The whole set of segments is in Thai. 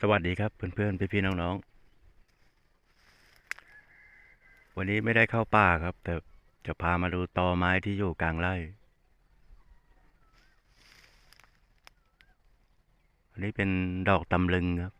สวัสดีครับเพื่อนๆพี่ๆน้องๆ วันนี้ไม่ได้เข้าป่าครับ แต่จะพามาดูตอไม้ที่อยู่กลางไร่ อันนี้เป็นดอกตำลึงครับ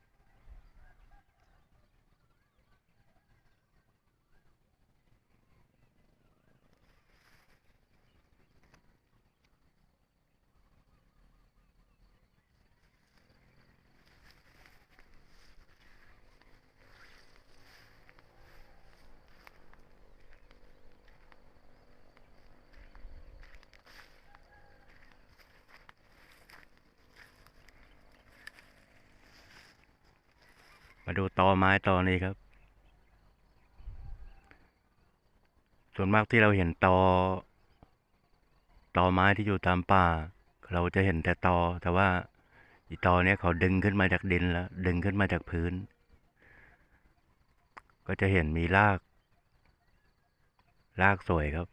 มาดูตอไม้ตอนี้ครับ ส่วนมากที่เราเห็นตอตอไม้ที่อยู่ตามป่า เราจะเห็นแต่ตอ แต่ว่าอีตอเนี้ยเขาดึงขึ้นมาจากดินแล้ว ดึงขึ้นมาจากพื้น ก็จะเห็นมีราก รากสวยครับ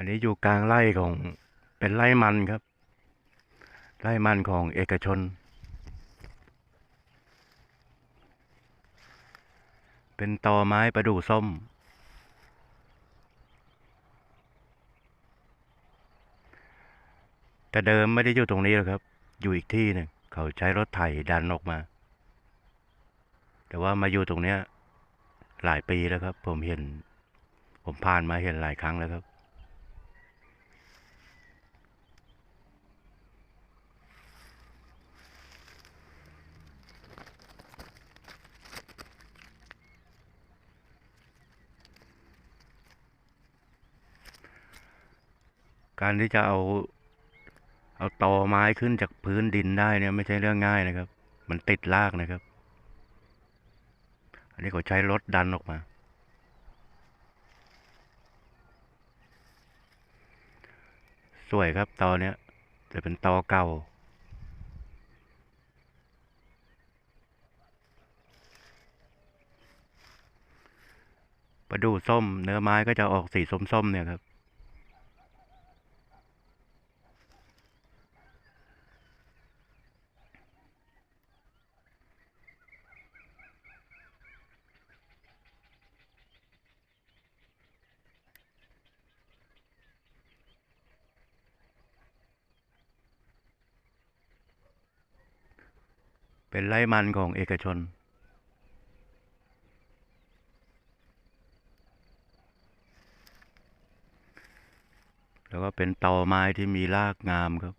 อันนี้อยู่กลางไร่ของเป็นไร่มันครับ ไร่มันของเอกชน เป็นตอไม้ประดู่ส้ม แต่เดิมไม่ได้อยู่ตรงนี้หรอกครับ อยู่อีกที่หนึ่งเขาใช้รถไถดันออกมา แต่ว่ามาอยู่ตรงเนี้ยหลายปีแล้วครับ ผมเห็น ผมผ่านมาเห็นหลายครั้งแล้วครับ การที่จะเอา เอาตอไม้ขึ้นจากพื้นดินได้เนี่ย ไม่ใช่เรื่องง่ายนะครับ มันติดรากนะครับ อันนี้เขาใช้รถดันออกมา สวยครับตอเนี้ยแต่เป็นตอเก่าประดู่ส้มเนื้อไม้ก็จะออกสีส้มๆเนี่ยครับ เป็นไร่มันของเอกชน แล้วก็เป็นตอไม้ที่มีรากงามครับ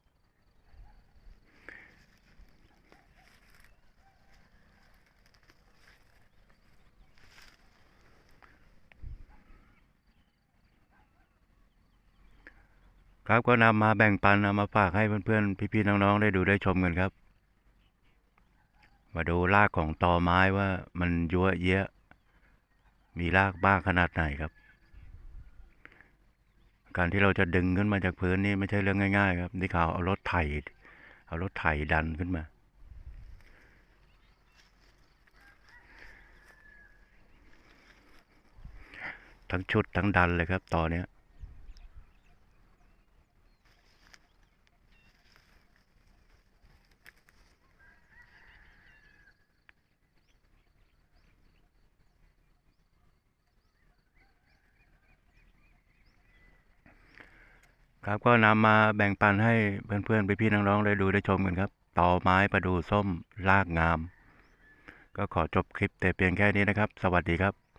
ครับก็นำมาแบ่งปันเอามาฝากให้เพื่อนๆ พี่ๆ น้องๆ ได้ดูได้ชมกันครับ มาดูรากของตอไม้ว่ามันยั่วเยะมีรากบ้างขนาดไหนครับ การที่เราจะดึงขึ้นมาจากพื้นนี่ไม่ใช่เรื่องง่ายๆ ครับนี่เขาเอารถไถ เอารถไถดันขึ้นมา ทั้งชุดทั้งดันเลยครับตอนนี้ ครับก็นำมาแบ่งปันให้เพื่อนๆพี่ๆน้องๆได้ดูได้ชมกันครับต่อไม้ประดู่ส้มรากงาม ก็ขอจบคลิปแต่เพียงแค่นี้นะครับ สวัสดีครับ